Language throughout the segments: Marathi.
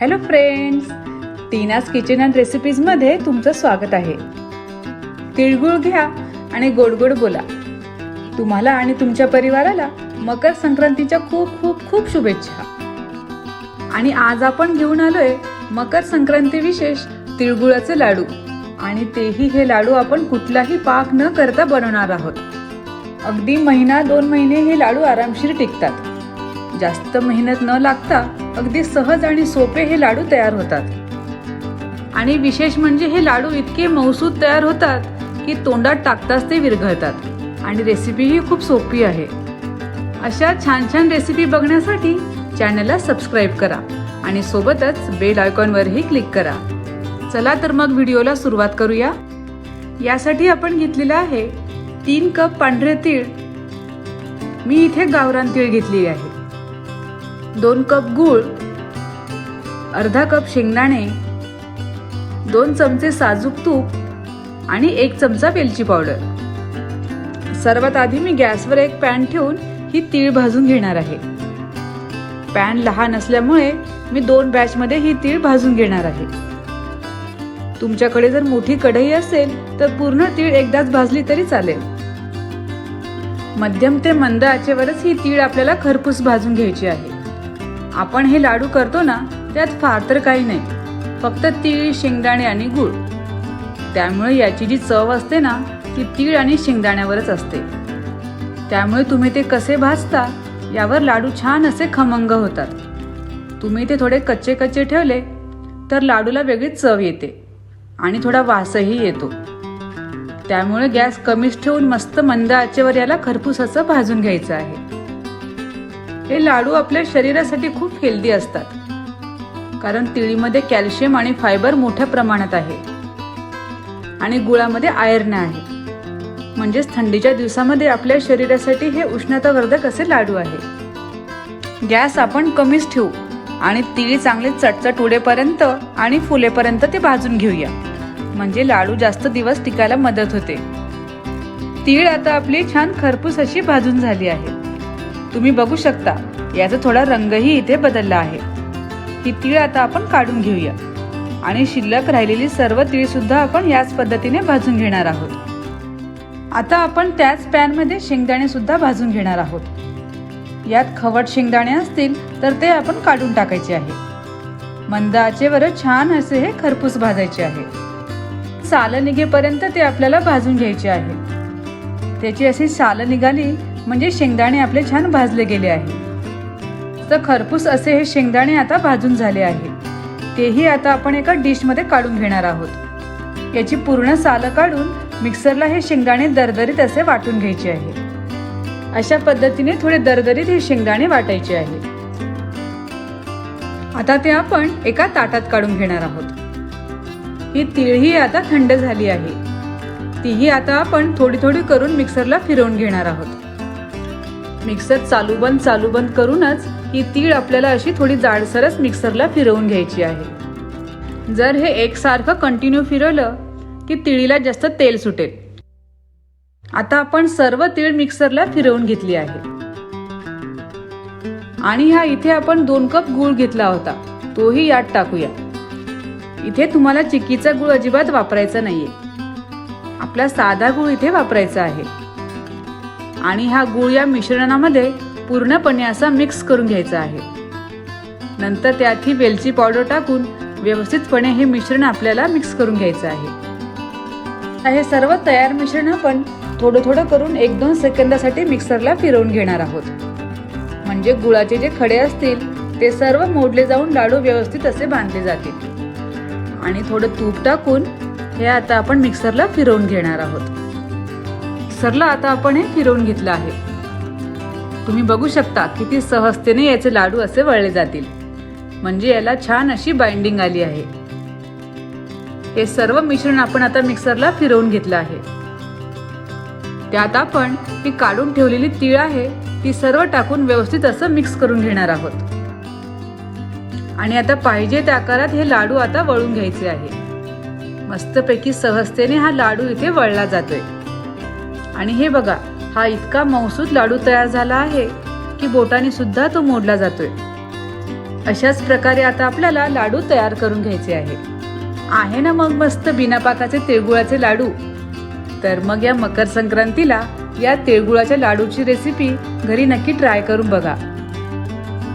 Hello friends Tina's kitchen and रेसिपीजमध्ये तुमचं स्वागत आहे. तिळगुळ घ्या आणि गोड गोड बोला. तुम्हाला आणि तुमच्या परिवाराला मकर संक्रांतीच्या खूप खूप खूप शुभेच्छा. आणि आज आपण घेऊन आलोय मकर संक्रांती विशेष तिळगुळाचे लाडू. आणि तेही हे लाडू आपण कुठलाही पाक न करता बनवणार आहोत. अगदी महिना दोन महिने हे लाडू आरामशीर टिकतात. जास्त मेहनत न लागता अगदी सहज आणि सोपे हे लाडू तयार होतात. आणि विशेष म्हणजे हे लाडू इतके मौसूद तयार होतात की तोंडात टाकताच ते विरघळतात. आणि रेसिपीही खूप सोपी आहे. अशा छान छान रेसिपी बघण्यासाठी चॅनलला सबस्क्राईब करा आणि सोबतच बेल आयकॉनवरही क्लिक करा. चला तर मग व्हिडिओला सुरुवात करूया. यासाठी आपण घेतलेलं आहे तीन कप पांढरे तीळ. मी इथे गावरान तीळ घेतली आहे. दोन कप गूळ अर्धा कप शेंगदाणे दोन चमचे साजूक तूप आणि एक चमचा वेलची पावडर. सर्वात आधी मी गॅसवर एक पॅन ठेवून ही तीळ भाजून घेणार आहे. पॅन लहान असल्यामुळे मी दोन बॅचमध्ये ही तीळ भाजून घेणार आहे. तुमच्याकडे जर मोठी कढई असेल तर पूर्ण तीळ एकदाच भाजली तरी चालेल. मध्यम ते मंद आचेवरच ही तीळ आपल्याला खरपूस भाजून घ्यायची आहे. आपण हे लाडू करतो ना त्यात फार तर काही नाही. फक्त तीळ शेंगदाणे आणि गूळ. त्यामुळे याची जी चव असते ना ती तीळ आणि शेंगदाण्यावरच असते. त्यामुळे तुम्ही ते कसे भाजता यावर लाडू छान असे खमंग होतात. तुम्ही ते थोडे कच्चे कच्चे ठेवले तर लाडूला वेगळीच चव येते आणि थोडा वासही येतो. त्यामुळे गॅस कमीच ठेवून मस्त मंद आचेवर याला खरपूस असं भाजून घ्यायचं आहे. हे लाडू आपल्या शरीरासाठी खूप हेल्दी असतात. कारण तिळीमध्ये कॅल्शियम आणि फायबर मोठ्या प्रमाणात आहे. आणि गुळामध्ये आयर्न आहे. म्हणजेच थंडीच्या दिवसामध्ये आपल्या शरीरासाठी हे उष्णतावर्धक असे लाडू आहे. गॅस आपण कमीच ठेवू आणि तिळी चांगले चटचट उडेपर्यंत आणि फुलेपर्यंत ते भाजून घेऊया. म्हणजे लाडू जास्त दिवस टिकायला मदत होते. तीळ आता आपली छान खरपूस अशी भाजून झाली आहे. तुम्ही बघू शकता याचा थोडा रंगही इथे बदलला आहे. ही तीळ आता आपण काढून घेऊया. आणि शिल्लक राहिलेली सर्व तीळ सुद्धा आपण याच पद्धतीने भाजून घेणार आहोत. आता आपण त्याच पॅनमध्ये शेंगदाणे सुद्धा भाजून घेणार आहोत. यात खवट शेंगदाणे असतील तर ते आपण काढून टाकायचे आहे. मंद आचेवर छान असे हे खरपूस भाजायचे आहे. साल निघेपर्यंत ते आपल्याला भाजून घ्यायचे आहे. त्याची अशी साल निघाली म्हणजे शेंगदाणे आपले छान भाजले गेले आहे तर खरपूस असे हे शेंगदाणे आता भाजून झाले आहे तेही आता आपण एका डिशमध्ये काढून घेणार आहोत. याची पूर्ण सालं काढून मिक्सरला हे शेंगदाणे दरदरीत असे वाटून घ्यायचे आहे अशा पद्धतीने थोडे दरदरीत हे शेंगदाणे वाटायचे आहे आता ते आपण एका ताटात काढून घेणार आहोत. ही तिळही आता थंड झाली आहे. तीही आता आपण थोडी थोडी करून मिक्सरला फिरवून घेणार आहोत. मिक्सर चालू बंद चालू बंद करूनच ही तीळ आपल्याला अशी थोडी जाडसरच मिक्सरला फिरवून घ्यायची आहे. जर हे एकसारखं कंटिन्यू फिरवलं की तिळीला जास्त तेल सुटेल. आता आपण सर्व तीळ मिक्सरला फिरवून घेतली आहे. आणि हा इथे आपण दोन कप गूळ घेतला होता. तोही यात टाकूया. इथे तुम्हाला चिक्कीचा गूळ अजिबात वापरायचा नाहीये. आपला साधा गूळ इथे वापरायचा आहे. आणि हा गूळ या मिश्रणामध्ये पूर्णपणे असा मिक्स करून घ्यायचा आहे. नंतर त्यात ही वेलची पावडर टाकून व्यवस्थितपणे हे मिश्रण आपल्याला मिक्स करून घ्यायचं आहे. हे सर्व तयार मिश्रण आपण थोडं थोडं करून एक दोन सेकंदासाठी मिक्सरला फिरवून घेणार आहोत. म्हणजे गुळाचे जे खडे असतील ते सर्व मोडले जाऊन लाडू व्यवस्थित असे बांधले जातील. आणि थोडं तूप टाकून हे आता आपण मिक्सरला फिरवून घेणार आहोत. मिक्सरला आता आपण हे फिरवून घेतलं आहे. तुम्ही बघू शकता किती सहजतेने याचे लाडू असे वळले जातील. म्हणजे याला छान अशी बाइंडिंग आली आहे. हे सर्व मिश्रण आपण आता मिक्सरला फिरवून घेतलं आहे. त्यात आपण ती काढून ठेवलेली तीळ आहे ती सर्व टाकून व्यवस्थित असं मिक्स करून घेणार आहोत. आणि आता पाहिजे त्या आकारात हे लाडू आता वळून घ्यायचे आहे. मस्तपैकी सहजतेने हा लाडू इथे वळला जातोय. आणि हे बघा हा इतका मौसूद लाडू तयार झाला आहे की बोटाने सुद्धा तो मोडला जातोय. अशाच प्रकारे आता आपल्याला लाडू तयार करून घ्यायचे आहे. आहे ना मग मस्त बिना पाकाचे तिळगुळाचे लाडू? तर मग या मकर संक्रांतीला या तिळगुळाच्या लाडूची रेसिपी घरी नक्की ट्राय करून बघा.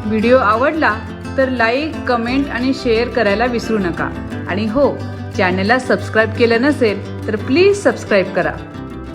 व्हिडिओ आवडला तर लाईक कमेंट आणि शेअर करायला विसरू नका. आणि हो चॅनलला सबस्क्राईब केलं नसेल तर प्लीज सबस्क्राईब करा.